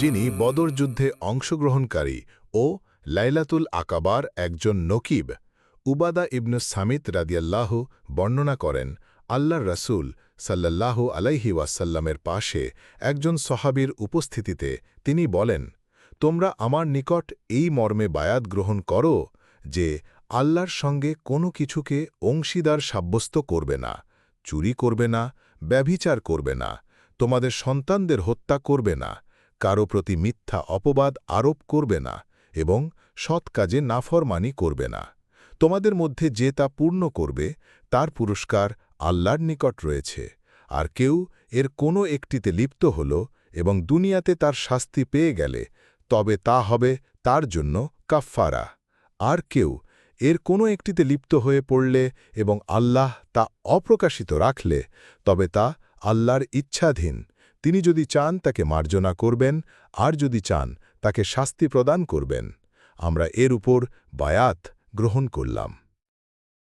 যিনি বদর যুদ্ধে অংশগ্রহণকারী ও লাইলাতুল আকাবার একজন নকিব উবাদা ইবনু সামিত রাদিয়াল্লাহ বর্ণনা করেন আল্লাহর রাসুল সাল্লাহ আলাইহি ওয়াসাল্লামের পাশে একজন সহাবির উপস্থিতিতে তিনি বলেন তোমরা আমার নিকট এই মর্মে বায়াত গ্রহণ করো যে আল্লাহর সঙ্গে কোনো কিছুকে অংশীদার সাব্যস্ত করবে না চুরি করবে না ব্যভিচার করবে না, তোমাদের সন্তানদের হত্যা করবে না, কারও প্রতি মিথ্যা অপবাদ আরোপ করবে না এবং সৎ কাজে নাফরমানি করবে না। তোমাদের মধ্যে যে তা পূর্ণ করবে, তার পুরস্কার আল্লাহর নিকট রয়েছে, আর কেউ এর কোনো একটিতে লিপ্ত হল এবং দুনিয়াতে তার শাস্তি পেয়ে গেলে, তবে তা হবে তার জন্য কাফফারা। আর কেউ এর কোনো একটিতে লিপ্ত হয়ে পড়লে এবং আল্লাহ তা অপ্রকাশিত রাখলে, তবে তা আল্লাহর ইচ্ছাধীন। তিনি যদি চান তাকে মার্জনা করবেন, আর যদি চান তাকে শাস্তি প্রদান করবেন। আমরা এর উপর বায়াত গ্রহণ করলাম।